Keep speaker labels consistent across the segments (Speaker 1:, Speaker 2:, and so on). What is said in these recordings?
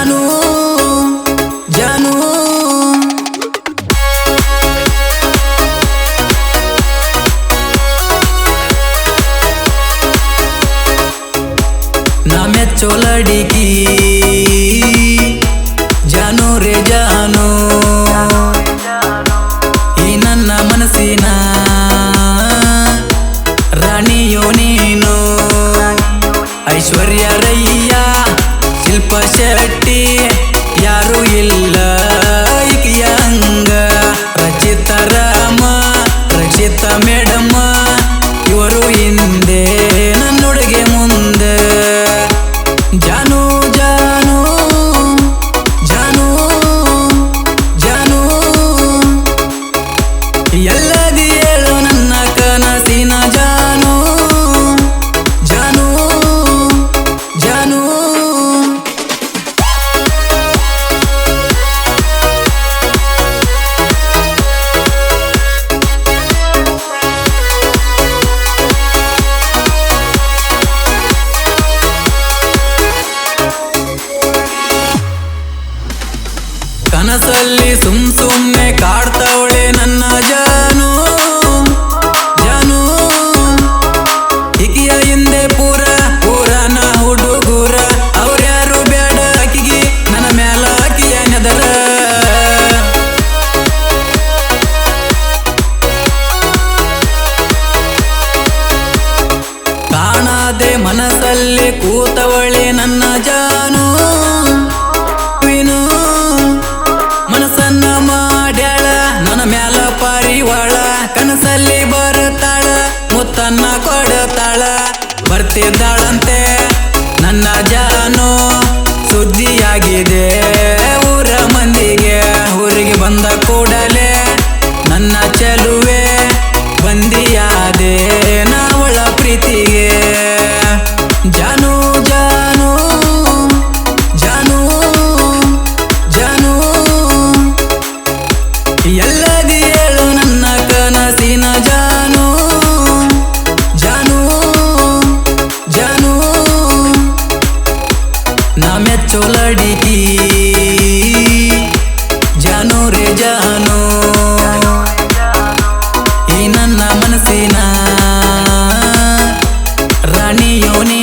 Speaker 1: जानू जानू। नामे चोलड़ी की love ನನ್ನಲ್ಲಿ ಕೂತವಳೆ ನನ್ನ ಜಾನು. ವಿನು ಮನಸ್ಸನ್ನ ಮಾಡ್ಯಾಳ, ನನ್ನ ಮ್ಯಾಲ ಪಾರಿವಾಳ. ಕನಸಲ್ಲಿ ಬರುತ್ತಾಳ ಮುತ್ತನ್ನ ಕೊಡುತ್ತಾಳ ಬರ್ತಿದ್ದಾಳಂತೆ ನನ್ನ ಜಾನು. ಸುದ್ದಿಯಾಗಿದೆ ಊರ ಮಂದಿಗೆ, ಊರಿಗೆ ಬಂದ ಕೂಡಲೇ ನನ್ನ ಚಲುವೆ ಬಂದಿಯಾದೆ. ನಾವಳ ಪ್ರೀತಿಗೆ নিয়নে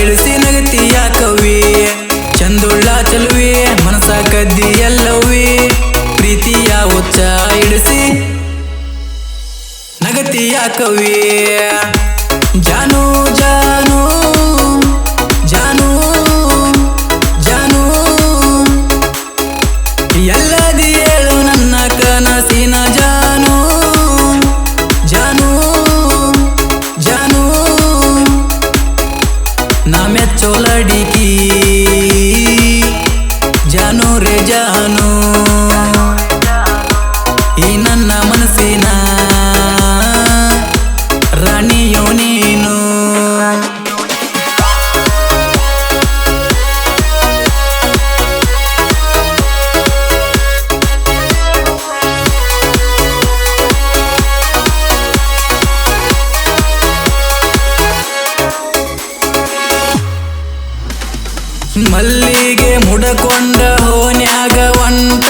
Speaker 1: ಇಳಿಸಿ ನಗತಿಯ ಕವಿ. ಚಂದುಳ್ಳ ಚಲುವೆ ಮನಸ ಕದ್ದಿ ಎಲ್ಲವೇ. ಪ್ರೀತಿಯ ಉಚ್ಚ ಇಳಿಸಿ ನಗತಿಯ ಕವಿ. ಜಾನು ಜಾ ನೋಡಕೊಂಡ ಹೋನ್ಯಾಗ ಒಂಟ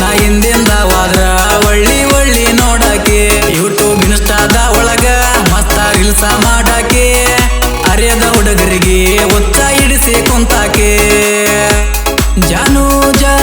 Speaker 1: ನಾ ಹಿಂದಿಂದ ವಾದ್ರ ಒಳ್ಳಿ ಒಳ್ಳಿ ಯೂಟ್ಯೂಬ್ ಇನ್ಸ್ಟಾದ ಒಳಗ ಮತ್ತ ರಿಲ್ಸ ಮಾಡಾಕಿ. ಅರೆದ ಹುಡುಗರಿಗೆ ಒತ್ತ ಇಡಿಸಿ ಕುಂತಾಕೆ. ಜಾನು ಜಾ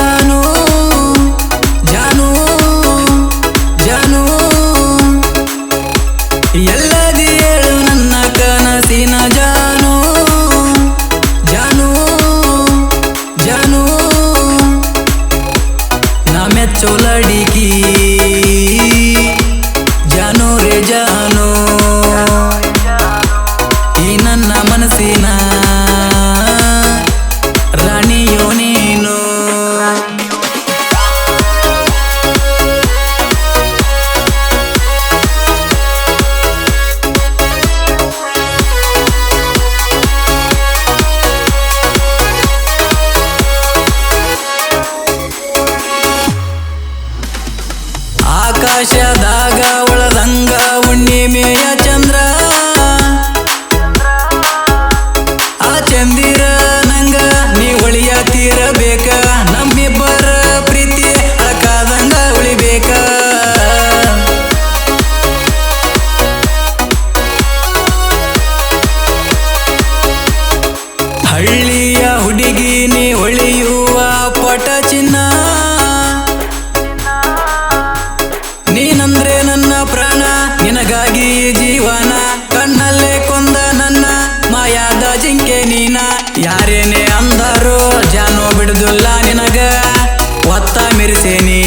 Speaker 1: ಚಿನ್ನ. ನೀನಂದ್ರೆ ನನ್ನ ಪ್ರಾಣ, ನಿನಗಾಗಿ ಜೀವನ. ಕಣ್ಣಲ್ಲೇ ಕೊಂದ ನನ್ನ ಮಾಯಾದ ಜಿಂಕೆ ನೀನ. ಯಾರೇನೇ ಅಂದರೂ ಜಾನು ಬಿಡುದಿಲ್ಲ ನಿನಗ. ಒತ್ತ ಮಿರಿಸೇನಿ